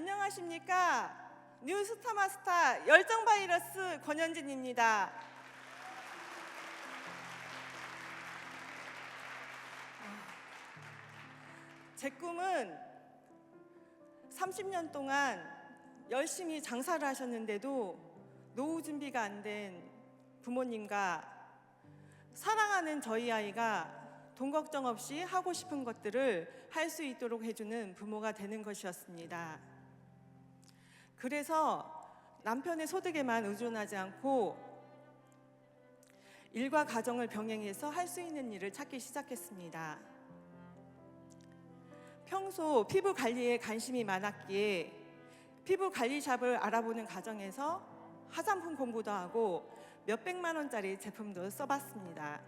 안녕하십니까. 뉴스타마스타 열정 바이러스 권현진입니다. 제 꿈은 30년 동안 열심히 장사를 하셨는데도 노후 준비가 안 된 부모님과 사랑하는 저희 아이가 돈 걱정 없이 하고 싶은 것들을 할 수 있도록 해주는 부모가 되는 것이었습니다. 그래서 남편의 소득에만 의존하지 않고 일과 가정을 병행해서 할 수 있는 일을 찾기 시작했습니다. 평소 피부 관리에 관심이 많았기에 피부 관리샵을 알아보는 과정에서 화장품 공부도 하고 몇백만 원짜리 제품도 써봤습니다.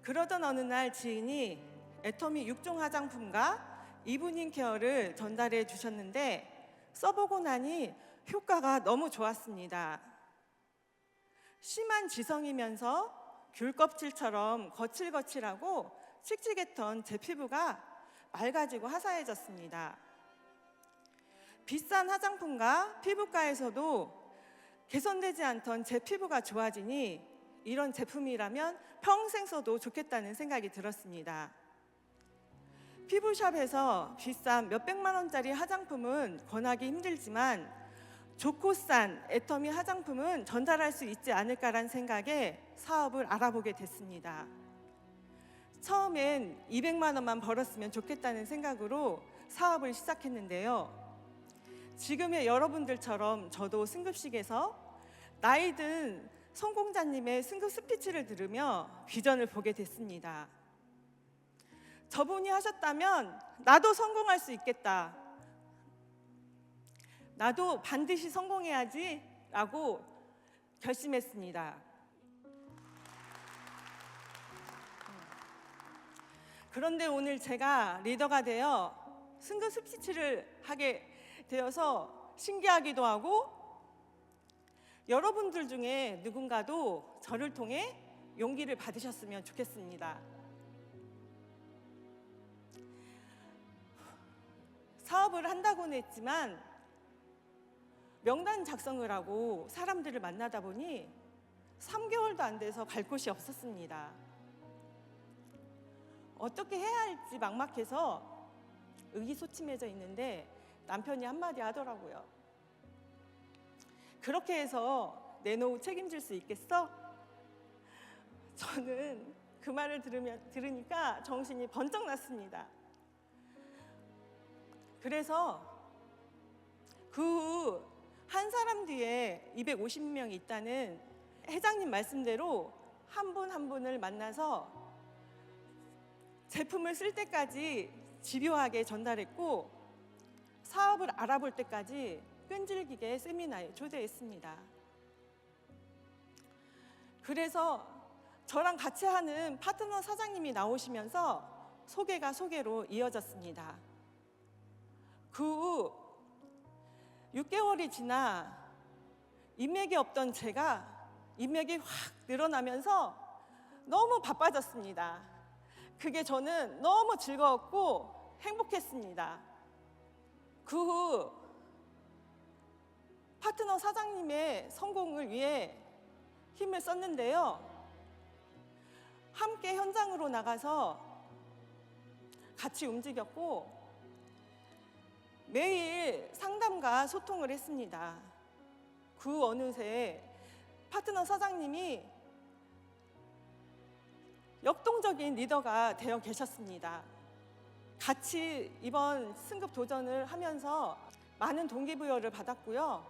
그러던 어느 날 지인이 애터미 6종 화장품과 이브닝 케어를 전달해 주셨는데 써보고 나니 효과가 너무 좋았습니다. 심한 지성이면서 귤 껍질처럼 거칠거칠하고 칙칙했던 제 피부가 맑아지고 화사해졌습니다. 비싼 화장품과 피부과에서도 개선되지 않던 제 피부가 좋아지니 이런 제품이라면 평생 써도 좋겠다는 생각이 들었습니다. 피부샵에서 비싼 몇백만 원짜리 화장품은 권하기 힘들지만 좋고 싼 애터미 화장품은 전달할 수 있지 않을까란 생각에 사업을 알아보게 됐습니다. 처음엔 200만 원만 벌었으면 좋겠다는 생각으로 사업을 시작했는데요. 지금의 여러분들처럼 저도 승급식에서 나이든 성공자님의 승급 스피치를 들으며 비전을 보게 됐습니다. 저분이 하셨다면 나도 성공할 수 있겠다. 나도 반드시 성공해야지 라고 결심했습니다. 그런데 오늘 제가 리더가 되어 승급 스피치를 하게 되어서 신기하기도 하고 여러분들 중에 누군가도 저를 통해 용기를 받으셨으면 좋겠습니다. 사업을 한다고는 했지만 명단 작성을 하고 사람들을 만나다 보니 3개월도 안 돼서 갈 곳이 없었습니다. 어떻게 해야 할지 막막해서 의기소침해져 있는데 남편이 한마디 하더라고요. 그렇게 해서 내 노후 책임질 수 있겠어? 저는 그 말을 들으면, 들으니까 정신이 번쩍 났습니다. 그래서 그 후 한 사람 뒤에 250명이 있다는 회장님 말씀대로 한분한 분을 만나서 제품을 쓸 때까지 집요하게 전달했고 사업을 알아볼 때까지 끈질기게 세미나에 초대했습니다. 그래서 저랑 같이 하는 파트너 사장님이 나오시면서 소개가 소개로 이어졌습니다. 그 후 6개월이 지나 인맥이 없던 제가 인맥이 확 늘어나면서 너무 바빠졌습니다. 그게 저는 너무 즐거웠고 행복했습니다. 그 후 파트너 사장님의 성공을 위해 힘을 썼는데요. 함께 현장으로 나가서 같이 움직였고 매일 상담과 소통을 했습니다. 그 어느새 파트너 사장님이 역동적인 리더가 되어 계셨습니다. 같이 이번 승급 도전을 하면서 많은 동기부여를 받았고요.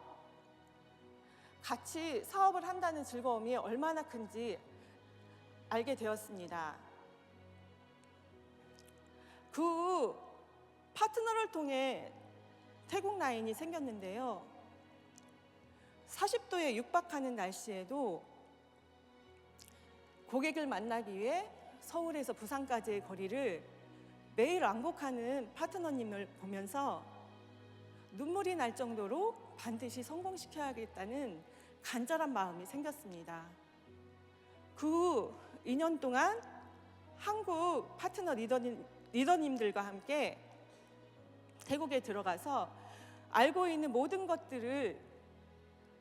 같이 사업을 한다는 즐거움이 얼마나 큰지 알게 되었습니다. 그 후 파트너를 통해 태국 라인이 생겼는데요. 40도에 육박하는 날씨에도 고객을 만나기 위해 서울에서 부산까지의 거리를 매일 왕복하는 파트너님을 보면서 눈물이 날 정도로 반드시 성공시켜야겠다는 간절한 마음이 생겼습니다. 그 후 2년 동안 한국 파트너 리더님, 리더님들과 함께 태국에 들어가서 알고 있는 모든 것들을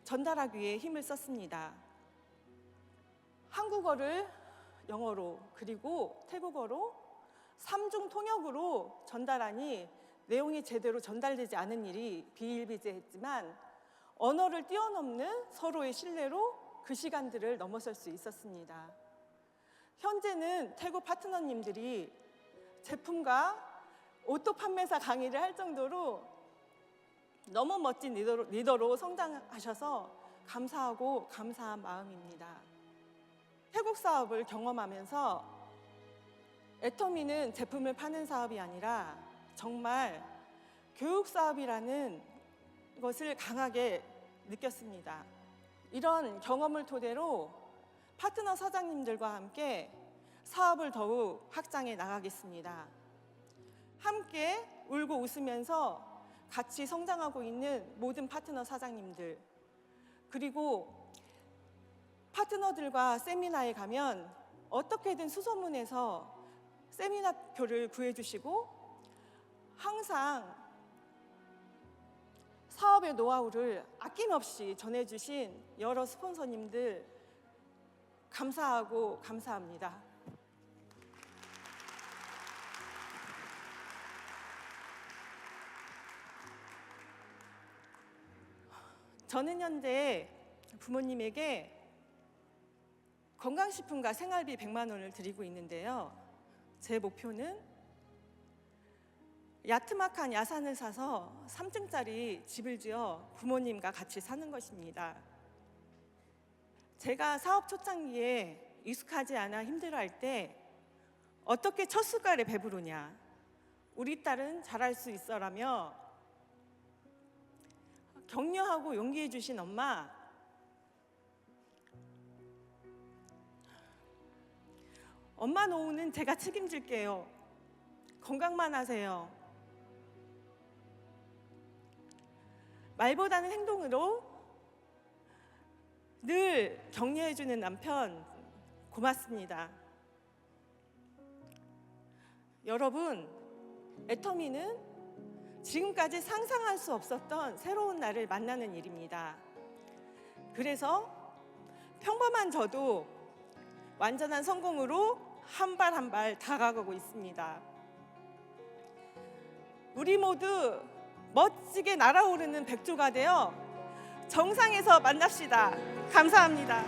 전달하기 위해 힘을 썼습니다. 한국어를 영어로 그리고 태국어로 삼중 통역으로 전달하니 내용이 제대로 전달되지 않은 일이 비일비재했지만 언어를 뛰어넘는 서로의 신뢰로 그 시간들을 넘어설 수 있었습니다. 현재는 태국 파트너님들이 제품과 오토 판매사 강의를 할 정도로 너무 멋진 리더로, 리더로 성장하셔서 감사하고 감사한 마음입니다. 태국 사업을 경험하면서 애터미는 제품을 파는 사업이 아니라 정말 교육 사업이라는 것을 강하게 느꼈습니다. 이런 경험을 토대로 파트너 사장님들과 함께 사업을 더욱 확장해 나가겠습니다. 함께 울고 웃으면서 같이 성장하고 있는 모든 파트너 사장님들 그리고 파트너들과 세미나에 가면 어떻게든 수소문해서 세미나표를 구해주시고 항상 사업의 노하우를 아낌없이 전해주신 여러 스폰서님들 감사하고 감사합니다. 저는 현재 부모님에게 건강식품과 생활비 100만 원을 드리고 있는데요. 제 목표는 야트막한 야산을 사서 3층짜리 집을 지어 부모님과 같이 사는 것입니다. 제가 사업 초창기에 익숙하지 않아 힘들어할 때 어떻게 첫 숟갈에 배부르냐 우리 딸은 잘할 수 있어라며 격려하고 용기해 주신 엄마 엄마 노후는 제가 책임질게요. 건강만 하세요. 말보다는 행동으로 늘 격려해 주는 남편 고맙습니다. 여러분, 애터미는 지금까지 상상할 수 없었던 새로운 나를 만나는 일입니다. 그래서 평범한 저도 완전한 성공으로 한 발 한 발 다가가고 있습니다. 우리 모두 멋지게 날아오르는 백조가 되어 정상에서 만납시다. 감사합니다.